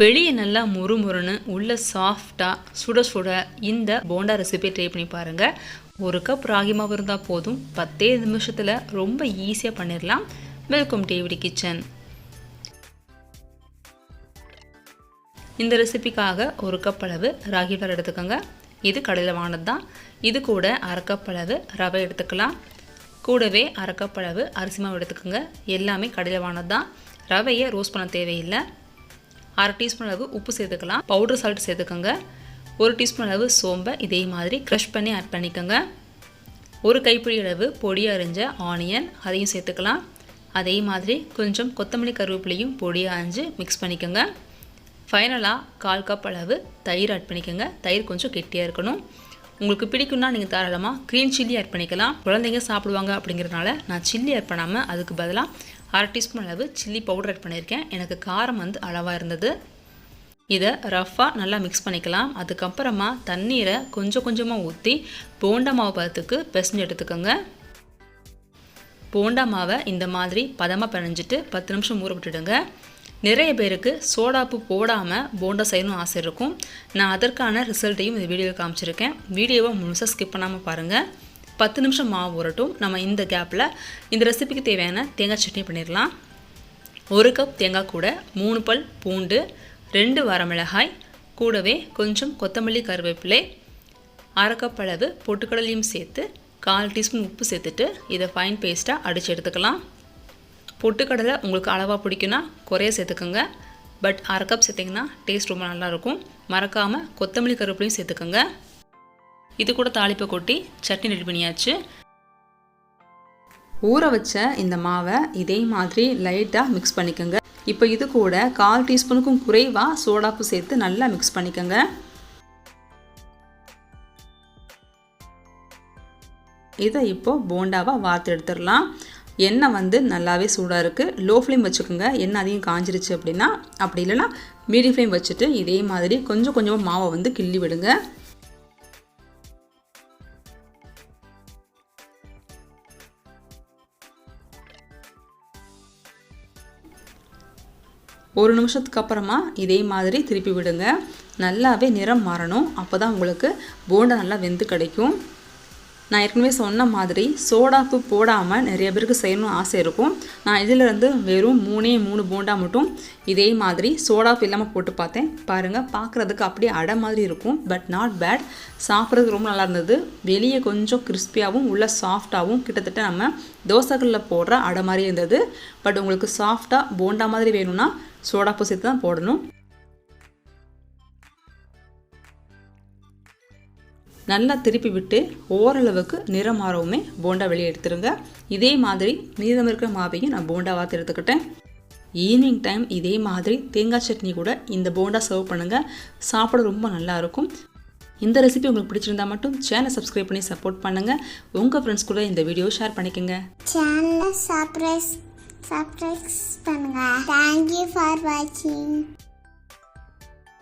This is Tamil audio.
வெளியே நல்லா முறுமுறுன்னு உள்ள சாஃப்டாக சுட சுட இந்த போண்டா ரெசிபி ட்ரை பண்ணி பாருங்கள் ஒரு கப் ராகி மாவு இருந்தால் போதும். பத்தே நிமிஷத்தில் ரொம்ப ஈஸியாக பண்ணிடலாம் வெல்கம் டேவிடி கிச்சன் இந்த ரெசிபிக்காக ஒரு கப் அளவு ராகி ஃப்ளவர் எடுத்துக்கோங்க. இது கடையில் வாங்கினது தான் இது கூட அரை கப் அளவு ரவை எடுத்துக்கலாம். கூடவே அரை கப் அளவு அரிசி மாவு எடுத்துக்கோங்க. எல்லாமே கடையில் வாங்கினது தான் ரவையை ரோஸ்ட் பண்ண தேவையில்லை. அரை டீஸ்பூன் அளவு உப்பு சேர்த்துக்கலாம். பவுடர் சால்ட் சேர்த்துக்கோங்க. ஒரு டீஸ்பூன் அளவு சோம்பை இதே மாதிரி க்ரஷ் பண்ணி ஆட் பண்ணிக்கோங்க. ஒரு கைப்பிடி அளவு பொடி அரிஞ்ச ஆனியன் அதையும் சேர்த்துக்கலாம். அதே மாதிரி கொஞ்சம் கொத்தமல்லி கருவேப்பிலையும் பொடியாக அரிஞ்சு மிக்ஸ் பண்ணிக்கோங்க. ஃபைனலாக கால் கப் அளவு தயிர் ஆட் பண்ணிக்கோங்க. தயிர் கொஞ்சம் கெட்டியாக இருக்கணும். உங்களுக்கு பிடிக்கும்னா நீங்கள் தாராளமாக க்ரீன் சில்லி ஆட் பண்ணிக்கலாம். குழந்தைங்க சாப்பிடுவாங்க அப்படிங்கிறதுனால நான் சில்லி ஆட் பண்ணாமல் அதுக்கு பதிலாக அரை டீஸ்பூன் அளவு சில்லி பவுடர் ஆட் பண்ணியிருக்கேன். எனக்கு காரம் வந்து அளவாக இருந்தது. இதை ரஃப்பாக நல்லா மிக்ஸ் பண்ணிக்கலாம். அதுக்கப்புறமா தண்ணீரை கொஞ்சம் கொஞ்சமாக ஊற்றி போண்டா மாவு பதத்துக்கு பிசைஞ்சு எடுத்துக்கோங்க. போண்டா மாவை இந்த மாதிரி பதமாக பிணைஞ்சிட்டு பத்து நிமிஷம் ஊற விட்டுடுங்க. நிறைய பேருக்கு சோடாப்பு போடாமல் போண்டா செய்யணும் ஆசை இருக்கும். நான் அதற்கான ரிசல்ட்டையும் இந்த வீடியோவில் காமிச்சிருக்கேன். வீடியோவை முழுசாக ஸ்கிப் பண்ணாமல் பாருங்கள் பத்து நிமிஷம் மாவு உரட்டும் நம்ம இந்த கேப்பில் இந்த ரெசிபிக்கு தேவையான தேங்காய் சட்னி பண்ணிடலாம். ஒரு கப் தேங்காய் கூட மூணு பல் பூண்டு ரெண்டு வரமிளகாய் கூடவே கொஞ்சம் கொத்தமல்லி கருவேப்பிலை அரை கப் அளவு பொட்டுக்கடலையும் சேர்த்து கால் டீஸ்பூன் உப்பு சேர்த்துட்டு இதை ஃபைன் பேஸ்ட்டாக அடித்து எடுத்துக்கலாம். பொட்டுக்கடலை உங்களுக்கு அளவாக பிடிக்குன்னா குறைய சேர்த்துக்கோங்க. பட் அரை கப் சேர்த்திங்கன்னா டேஸ்ட் ரொம்ப நல்லாயிருக்கும் மறக்காமல் கொத்தமல்லி கருவேப்பிலையும் சேர்த்துக்கோங்க. இது கூட தாளிப்பை கொட்டி சட்னி ரெடி பண்ணியாச்சு. ஊற வச்ச இந்த மாவை இதே மாதிரி லைட்டாக மிக்ஸ் பண்ணிக்கோங்க. இப்போ இது கூட கால் டீஸ்பூனுக்கும் குறைவாக சோடாப்பு சேர்த்து நல்லா மிக்ஸ் பண்ணிக்கோங்க. இதை இப்போது போண்டாவாக வார்த்து எடுத்துடலாம். எண்ணெய் வந்து நல்லாவே சூடாக இருக்குது லோ ஃப்ளேம் வச்சுக்கோங்க. எண்ணெய் அதிகம் காஞ்சிருச்சு அப்படின்னா அப்படி இல்லைனா மீடியம் ஃப்ளேம் வச்சுட்டு இதே மாதிரி கொஞ்சம் கொஞ்சமாக மாவை வந்து கிள்ளி விடுங்க. ஒரு நிமிஷத்துக்கு அப்புறமா இதே மாதிரி திருப்பி விடுங்க. நல்லாவே நிறம் மாறணும். அப்போ தான் உங்களுக்கு போண்டா நல்லா வெந்து கிடைக்கும். நான் ஏற்கனவே சொன்ன மாதிரி சோடாப்பு போடாமல் நிறைய பேருக்கு செய்யணும்னு ஆசை இருக்கும். நான் இதிலிருந்து வெறும் மூணே மூணு போண்டா மட்டும் இதே மாதிரி சோடாப்பு இல்லாமல் போட்டு பார்த்தேன். பாருங்கள் பார்க்குறதுக்கு அப்படியே அடை மாதிரி இருக்கும். பட் நாட் பேட் சாப்பிட்றதுக்கு ரொம்ப நல்லா இருந்தது. வெளியே கொஞ்சம் கிறிஸ்பியாகவும் உள்ள சாஃப்டாகவும் கிட்டத்தட்ட நம்ம தோசைகளில் போடுற அடை மாதிரி இருந்தது. பட் உங்களுக்கு சாஃப்டாக போண்டா மாதிரி வேணும்னா சோடாப்பு சேர்த்து தான் போடணும். நல்லா திருப்பி விட்டு ஓரளவுக்கு நிறம் மாறவுமே போண்டா வெளியே எடுத்துருங்க. இதே மாதிரி மீதம் இருக்கிற மாவையும் நான் போண்டா வாத்து எடுத்துக்கிட்டேன். ஈவினிங் டைம் இதே மாதிரி தேங்காய் சட்னி கூட இந்த போண்டா சர்வ் பண்ணுங்கள் சாப்பிட ரொம்ப நல்லாயிருக்கும் இந்த ரெசிபி உங்களுக்கு பிடிச்சிருந்தா மட்டும் சேனலை சப்ஸ்கிரைப் பண்ணி சப்போர்ட் பண்ணுங்கள் உங்கள் ஃப்ரெண்ட்ஸ் கூட இந்த வீடியோ ஷேர் பண்ணிக்கோங்க. சேனலை சப்ஸ்கிரைப் சப்ரைஸ் பண்ணுங்கள் தேங்க்யூ ஃபார் வாட்சிங்